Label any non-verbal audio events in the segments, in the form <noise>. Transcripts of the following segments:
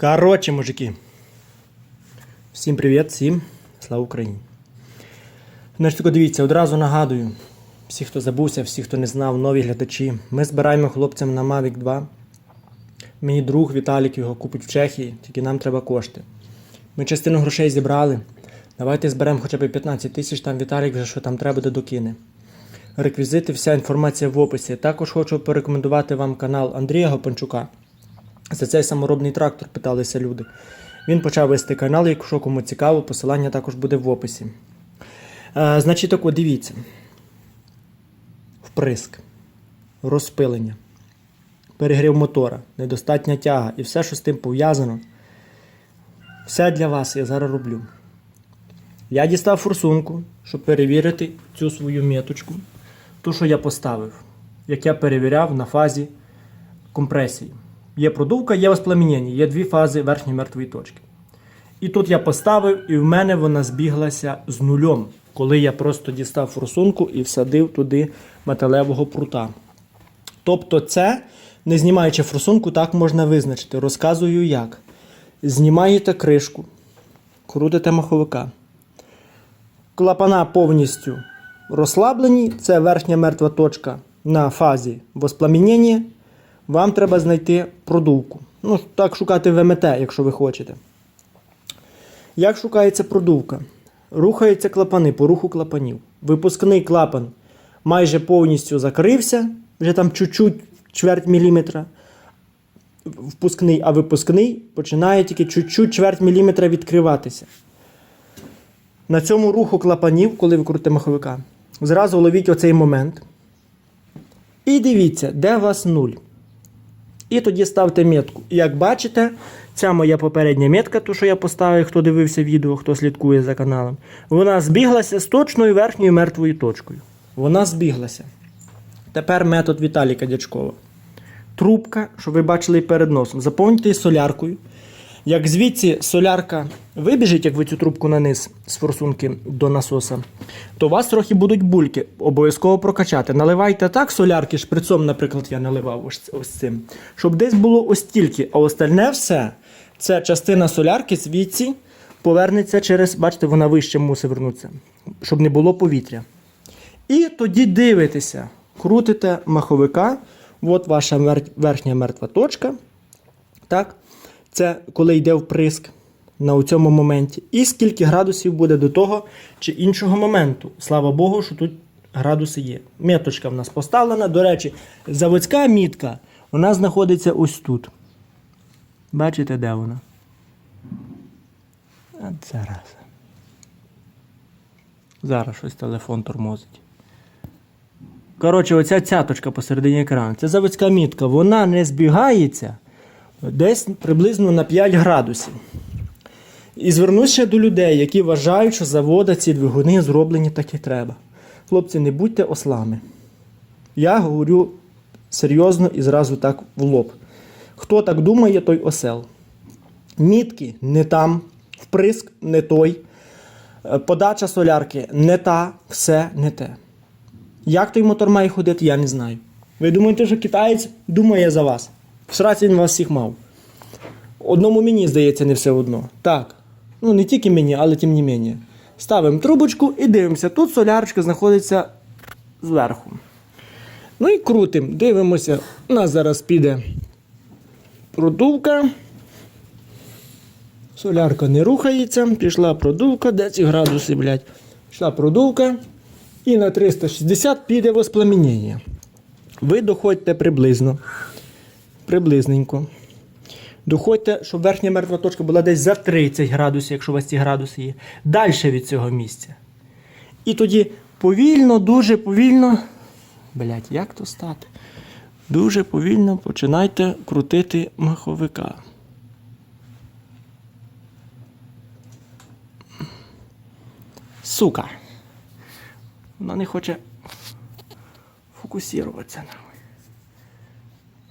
Коротше, мужики. Всім привіт, всім слава Україні. Значить, тако дивіться, одразу нагадую, всі, хто забувся, всі, хто не знав, нові глядачі. Ми збираємо хлопцям на Mavic 2. Мені друг Віталік його купить в Чехії, тільки нам треба кошти. Ми частину грошей зібрали. Давайте зберемо хоча б 15 тисяч, там Віталік вже що там треба буде докине. Реквізити, вся інформація в описі. Також хочу порекомендувати вам канал Андрія Гопанчука. За цей саморобний трактор питалися люди. Він почав вести канал, якщо кому цікаво, посилання також буде в описі. Е, значить, так, дивіться. Вприск, розпилення, перегрів мотора, недостатня тяга і все, що з тим пов'язано. Все для вас я зараз роблю. Я дістав форсунку, щоб перевірити цю свою меточку. Ту, що я поставив, як я перевіряв на фазі компресії. Є продувка, є воспламенення, є дві фази верхньої мертвої точки. І тут я поставив, і в мене вона збіглася з нульом, коли я просто дістав форсунку і всадив туди металевого прута. Тобто, це, не знімаючи форсунку, так можна визначити. Розказую як. Знімаєте кришку, крутите маховика. Клапана повністю розслаблені, це верхня мертва точка на фазі воспламенення. Вам треба знайти продувку. Ну, так шукати ВМТ, якщо ви хочете. Як шукається продувка? Рухаються клапани по руху клапанів. Випускний клапан майже повністю закрився, вже там чуть-чуть чверть міліметра. Впускний, а випускний починає тільки чуть-чуть чверть міліметра відкриватися. На цьому руху клапанів, коли ви крутите маховика, зразу ловіть оцей момент. І дивіться, де у вас нуль. І тоді ставте метку. Як бачите, ця моя попередня метка, ту, що я поставив, хто дивився відео, хто слідкує за каналом, вона збіглася з точною верхньою мертвою точкою. Вона збіглася. Тепер метод Віталіка Дячкова. Трубка, що ви бачили перед носом, заповнюйте соляркою. Як звідси солярка вибіжить, як ви цю трубку наниз з форсунки до насоса, то у вас трохи будуть бульки. Обов'язково прокачати. Наливайте так солярки, шприцом, наприклад, я наливав ось, ось цим, щоб десь було ось тільки, а остальне все це частина солярки звідси повернеться через, бачите, вона вище мусить вернутися, щоб не було повітря. І тоді дивитеся, крутите маховика. От ваша верхня мертва точка. Так? Це коли йде вприск на цьому моменті. І скільки градусів буде до того чи іншого моменту. Слава Богу, що тут градуси є. Меточка в нас поставлена. До речі, заводська мітка вона знаходиться ось тут. Бачите, де вона? От зараз. Зараз щось телефон тормозить. Коротше, оця цяточка посередині екрану. Це заводська мітка. Вона не збігається десь приблизно на 5 градусів. І звернусь ще до людей, які вважають, що завода ці двигуни зроблені так і треба. Хлопці, не будьте ослами. Я говорю серйозно і зразу так в лоб. Хто так думає, той осел. Мітки не там, вприск не той, е, подача солярки не та, все не те. Як той мотор має ходити, я не знаю. Ви думаєте, що китаєць думає за вас? Всраць він вас всіх мав. Одному мені, здається, не все одно. Так. Ну, не тільки мені, але тим не мені. Ставимо трубочку і дивимося. Тут солярочка знаходиться зверху. Ну і крутимо, дивимося. У нас зараз піде продувка. Солярка не рухається. Пішла продувка. Де ці градуси, блядь? Пішла продувка. І на 360 піде воспламенення. Ви доходьте приблизно. Приблизненько. Доходьте, щоб верхня мертва точка була десь за 30 градусів, якщо у вас ці градуси є. Далі від цього місця. І тоді повільно, дуже повільно. Блять, як то стати? Дуже повільно починайте крутити маховика. Сука. Вона не хоче фокусуватися.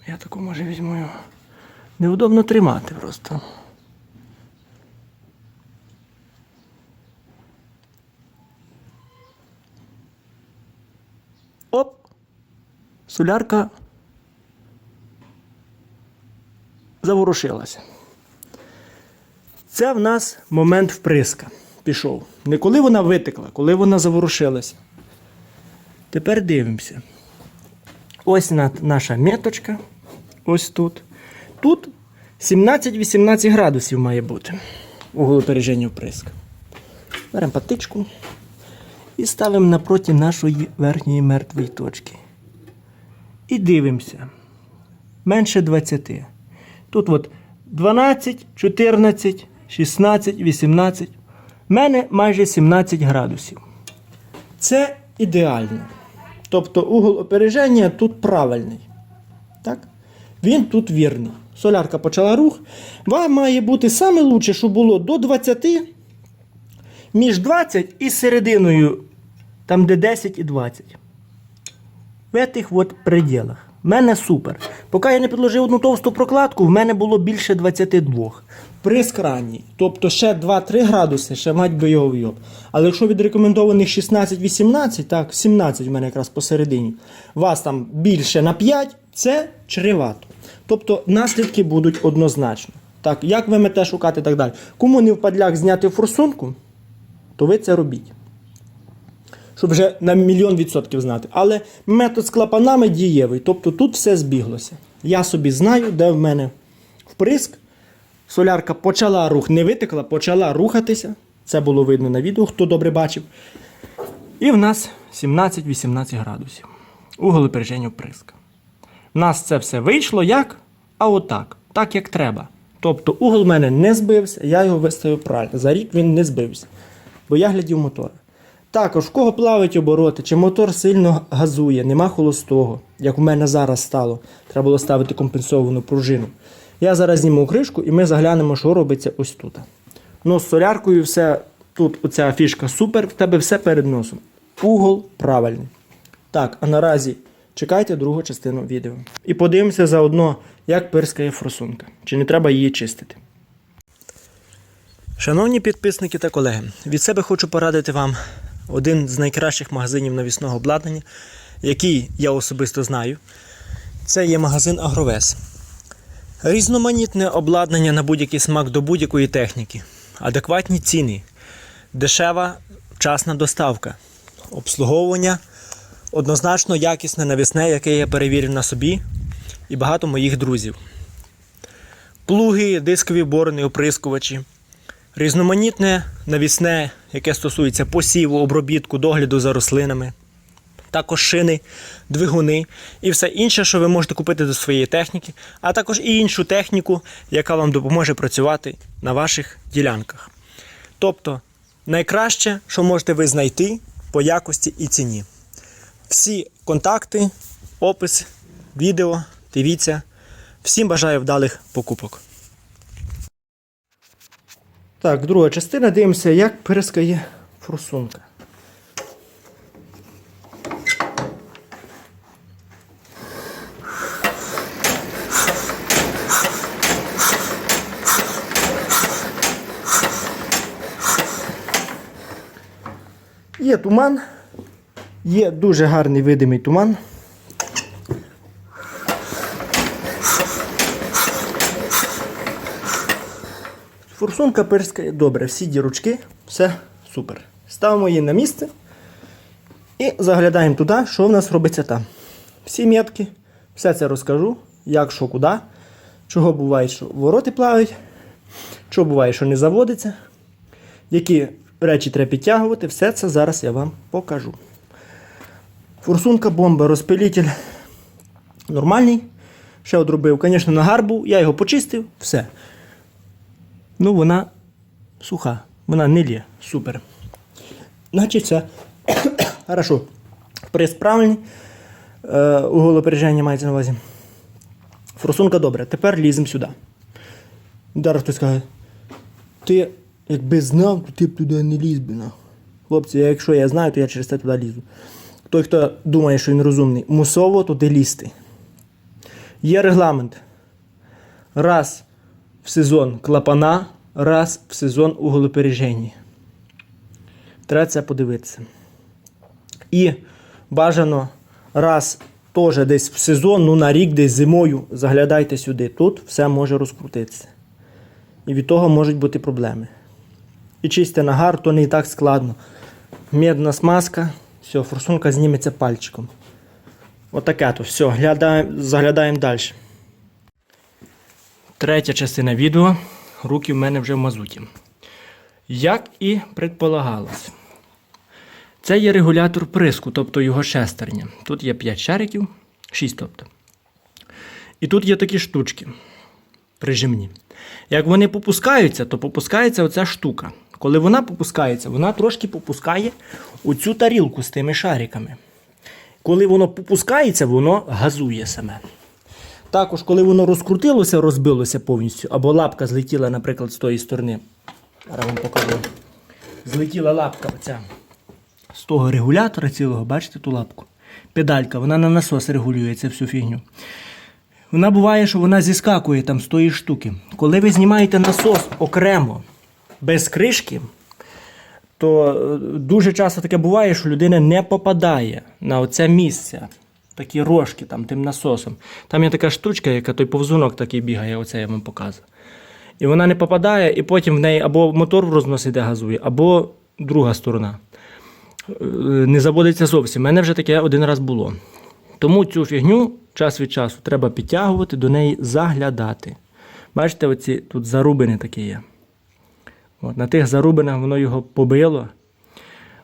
Я таку може візьму його. Неудобно тримати просто. Оп! Солярка заворушилася. Це в нас момент вприска пішов. Не коли вона витекла, коли вона заворушилася. Тепер дивимося. Ось наша меточка. Ось тут. Тут 17-18 градусів має бути углопереження вприска. Беремо патичку і ставимо напроти нашої верхньої мертвої точки. І дивимося. Менше 20. Тут от 12, 14, 16, 18. У мене майже 17 градусів. Це ідеально. Тобто угол опереження тут правильний. Він тут вірний. Солярка почала рух. Вам має бути саме лучше, що було до 20, між 20 і серединою, там де 10 і 20. В цих от пределах. В мене супер. Поки я не підложив одну товсту прокладку, в мене було більше 22. При скранні. Тобто ще 2-3 градуси, ще мать би його вйоб. Але якщо від рекомендованих 16-18, так, 17 в мене якраз посередині, вас там більше на 5, це чревато. Тобто наслідки будуть однозначно. Так, як ви мете шукати і так далі. Кому не впадляк зняти форсунку, то ви це робіть щоб вже на мільйон відсотків знати. Але метод з клапанами дієвий, тобто тут все збіглося. Я собі знаю, де в мене вприск. Солярка почала рух, не витекла, почала рухатися. Це було видно на відео, хто добре бачив. І в нас 17-18 градусів. Угол опереження вприска. У нас це все вийшло як? А отак. Так, як треба. Тобто угол в мене не збився, я його виставив правильно. За рік він не збився. Бо я глядів мотора. Також, в кого плавають обороти, чи мотор сильно газує, нема холостого, як у мене зараз стало. Треба було ставити компенсовану пружину. Я зараз зніму кришку і ми заглянемо, що робиться ось тут. Ну, з соляркою все, тут оця фішка супер, в тебе все перед носом. Угол правильний. Так, а наразі чекайте другу частину відео. І подивимося заодно, як пирскає форсунка. Чи не треба її чистити. Шановні підписники та колеги, від себе хочу порадити вам один з найкращих магазинів навісного обладнання, який я особисто знаю. Це є магазин Агровес. Різноманітне обладнання на будь-який смак до будь-якої техніки, адекватні ціни, дешева вчасна доставка, обслуговування, однозначно якісне навісне, яке я перевірив на собі і багато моїх друзів. Плуги, дискові борони, оприскувачі. Різноманітне навісне, яке стосується посіву, обробітку, догляду за рослинами, також шини, двигуни і все інше, що ви можете купити до своєї техніки, а також і іншу техніку, яка вам допоможе працювати на ваших ділянках. Тобто, найкраще, що можете ви знайти по якості і ціні. Всі контакти, опис, відео, дивіться. Всім бажаю вдалих покупок. Так, друга частина. Дивимося, як перескає форсунка. Є туман, є дуже гарний видимий туман. Форсунка перскає добре, всі дірочки, все супер. Ставимо її на місце і заглядаємо туди, що в нас робиться там. Всі метки, все це розкажу, як, що, куди, чого буває, що вороти плавають, що буває, що не заводиться, які речі треба підтягувати, все це зараз я вам покажу. Форсунка бомба, розпилитель нормальний. Ще одробив, звісно, нагар був, я його почистив, все. Ну, вона суха, вона не лє. Супер. Значить, все. <coughs> Хорошо. Прес правильний. Е, угол опереження мається на увазі. Форсунка добре. Тепер ліземо сюди. Зараз хтось каже, ти якби знав, то ти б туди не ліз би. на. Хлопці, якщо я знаю, то я через це туди лізу. Той, хто думає, що він розумний, мусово туди лізти. Є регламент. Раз в сезон клапана, раз в сезон уголопереження. Треба це подивитися. І бажано раз теж десь в сезон, ну на рік, десь зимою, заглядайте сюди. Тут все може розкрутитися. І від того можуть бути проблеми. І чисти нагар, то не і так складно. Медна смазка, все, форсунка зніметься пальчиком. Отаке то. Все, глядаємо, заглядаємо далі. Третя частина відео. Руки в мене вже в мазуті. Як і предполагалось. Це є регулятор приску, тобто його шестерня. Тут є 5 шариків, 6 тобто. І тут є такі штучки прижимні. Як вони попускаються, то попускається оця штука. Коли вона попускається, вона трошки попускає оцю тарілку з тими шариками. Коли воно попускається, воно газує саме. Також, коли воно розкрутилося, розбилося повністю, або лапка злетіла, наприклад, з тої сторони. Зараз вам покажу. Злетіла лапка оця з того регулятора цілого, бачите ту лапку? Педалька, вона на насос регулює цю всю фігню. Вона буває, що вона зіскакує там з тої штуки. Коли ви знімаєте насос окремо, без кришки, то е, дуже часто таке буває, що людина не попадає на оце місце. Такі рожки там тим насосом. Там є така штучка, яка той повзунок такий бігає, оце я вам показую. І вона не попадає, і потім в неї або мотор в рознос іде газує, або друга сторона. Е, Не заводиться зовсім. У мене вже таке один раз було. Тому цю фігню час від часу треба підтягувати, до неї заглядати. Бачите, оці тут зарубини такі є. От, на тих зарубинах воно його побило.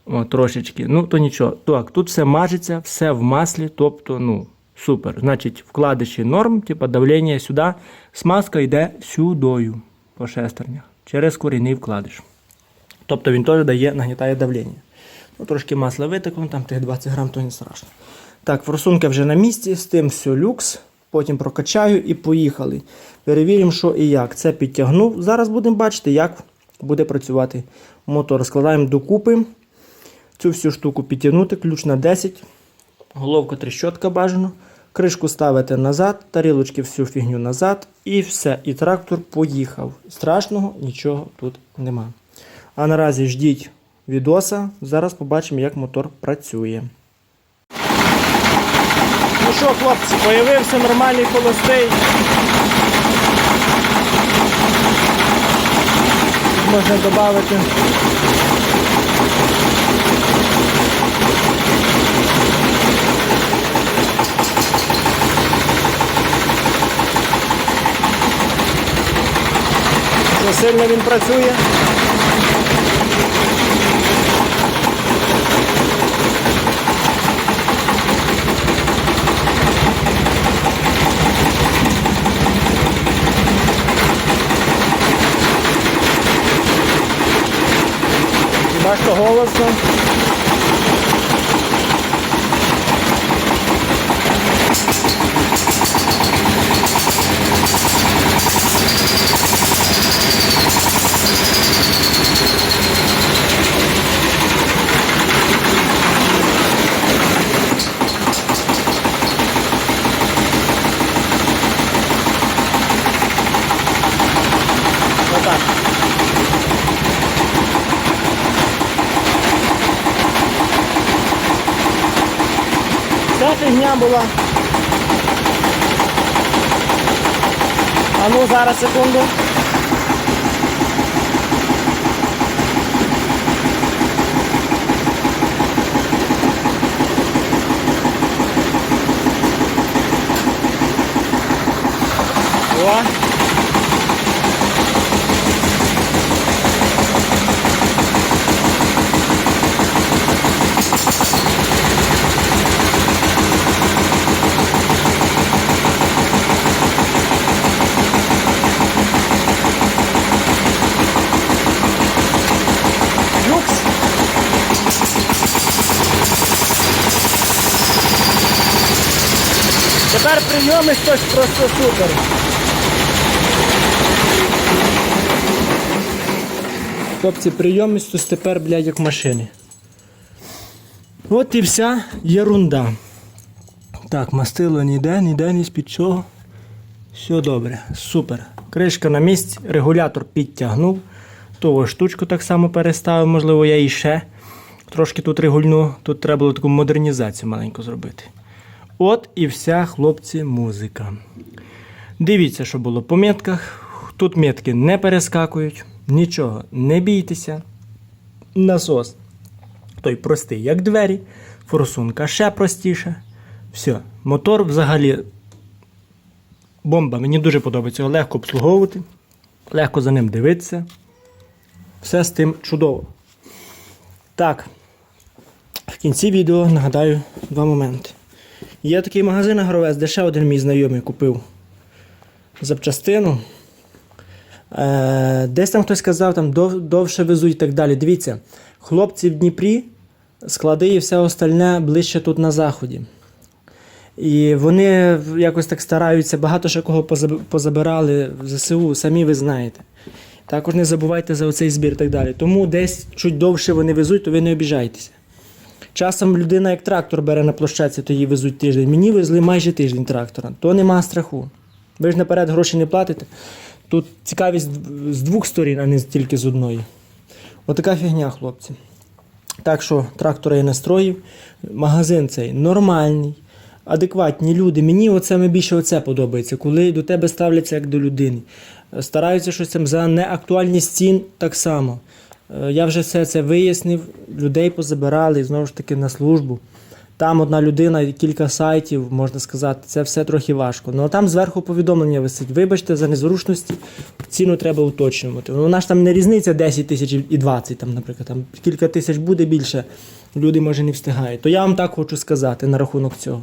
От, трошечки. Ну, то нічого. Так, тут все мажеться, все в маслі, тобто, ну, супер. Значить, вкладиші норм, типу давлення сюди, смазка йде сюдою по шестернях через корінний вкладиш. Тобто він теж дає, нагнітає давлення. Ну, трошки масла витекло, там тих 20 грам, то не страшно. Так, форсунка вже на місці, з тим все люкс. Потім прокачаю і поїхали. Перевіримо, що і як. Це підтягнув. Зараз будемо бачити, як буде працювати мотор. Складаємо докупи. Цю всю штуку підтягнути, ключ на 10. Головка тріщотка бажано. Кришку ставите назад, тарілочки всю фігню назад. І все. І трактор поїхав. Страшного нічого тут нема. А наразі ждіть відоса. Зараз побачимо, як мотор працює. Ну що, хлопці, появився нормальний холостий. Можна додати. Сильно він працює? alcoholism була. А ну зараз секунду. О. Люкс. Тепер прийомистось просто супер. Хлопці, прийомистось тепер, блядь, як в машині. От і вся єрунда. Так, мастило ніде, ніде, ні з-під чого. Все добре, супер. Кришка на місці, регулятор підтягнув. Того штучку так само переставив, можливо, я і ще трошки тут регульну. Тут треба було таку модернізацію маленьку зробити. От і вся, хлопці, музика. Дивіться, що було по метках. Тут метки не перескакують, нічого, не бійтеся. Насос. Той простий, як двері, форсунка ще простіша. Все, мотор взагалі бомба. Мені дуже подобається його легко обслуговувати, легко за ним дивитися. Все з тим чудово. Так, в кінці відео нагадаю два моменти. Є такий магазин агровець, де ще один мій знайомий купив запчастину. Е, десь там хтось сказав, там дов, довше везуть і так далі. Дивіться, хлопці в Дніпрі, склади і все остальне ближче тут на заході. І вони якось так стараються, багато ще кого позабирали в ЗСУ, самі ви знаєте. Також не забувайте за оцей збір і так далі. Тому десь чуть довше вони везуть, то ви не обіжайтеся. Часом людина як трактор бере на площадці, то її везуть тиждень. Мені везли майже тиждень трактора, то нема страху. Ви ж наперед гроші не платите. Тут цікавість з двох сторін, а не тільки з одної. Отака фігня, хлопці. Так що трактора я настроїв. Магазин цей нормальний, адекватні люди. Мені оце більше оце подобається, коли до тебе ставляться як до людини. Стараються щось там за неактуальність цін так само. Е, Я вже все це вияснив, людей позабирали знову ж таки на службу. Там одна людина і кілька сайтів, можна сказати, це все трохи важко. Ну а там зверху повідомлення висить. Вибачте за незручності, ціну треба уточнювати. Ну, Вона ж там не різниця 10 тисяч і 20, там, наприклад, там кілька тисяч буде більше, люди може не встигають. То я вам так хочу сказати на рахунок цього.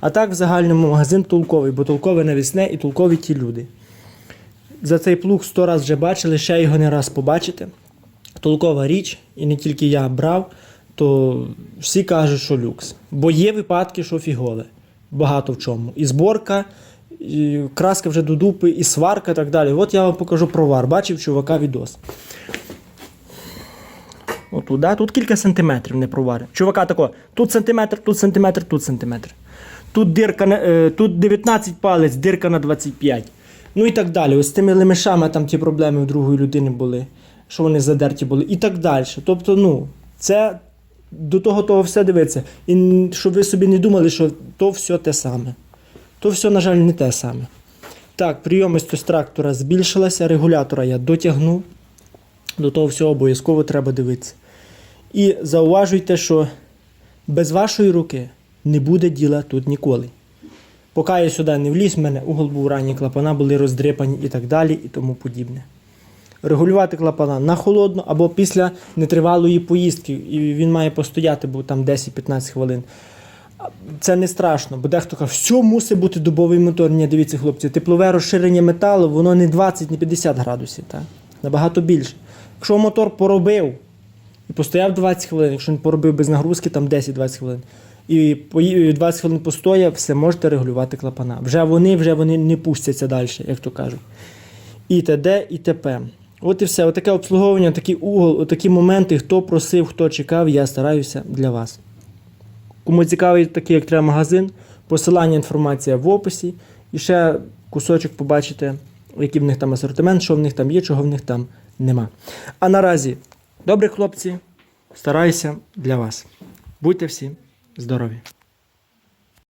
А так в загальному магазин толковий, бо толкове навісне і толкові ті люди. За цей плуг 100 раз вже бачили, ще його не раз побачите. Толкова річ, і не тільки я брав, то всі кажуть, що люкс. Бо є випадки, що фігове. Багато в чому. І зборка, і краска вже до дупи, і сварка і так далі. От я вам покажу про вар. Бачив чувака відос. Отут, да? Тут кілька сантиметрів не проварив. Чувака тако, тут сантиметр, тут сантиметр, тут сантиметр. Тут дирка е, тут 19 палець, дирка на 25. Ну і так далі. Ось з тими лемешами там ті проблеми в другої людини були, що вони задерті були, і так далі. Тобто, ну, це до того того все дивиться. І щоб ви собі не думали, що то все те саме. То все, на жаль, не те саме. Так, прийомистість трактора збільшилася, регулятора я дотягнув. До того всього обов'язково треба дивитися. І зауважуйте, що без вашої руки не буде діла тут ніколи. Поки я сюди не вліз, в мене угол був ранні, клапана були роздрипані і так далі, і тому подібне. Регулювати клапана на холодно або після нетривалої поїздки, і він має постояти, бо там 10-15 хвилин. Це не страшно, бо дехто каже, все мусить бути дубовий мотор. Ні, дивіться, хлопці, теплове розширення металу, воно не 20, не 50 градусів, так? набагато більше. Якщо мотор поробив і постояв 20 хвилин, якщо він поробив без нагрузки, там 10-20 хвилин. І 20 хвилин постояв, все можете регулювати клапана. Вже вони, вже вони не пустяться далі, як то кажуть. І т.д. і т.п. От і все. Отаке обслуговування, такий угол, отакі моменти, хто просив, хто чекав, я стараюся для вас. Кому цікавий такий, як треба магазин, посилання інформація в описі. І ще кусочок побачите, який в них там асортимент, що в них там є, чого в них там нема. А наразі, добрі хлопці, стараюся для вас. Будьте всі здорові!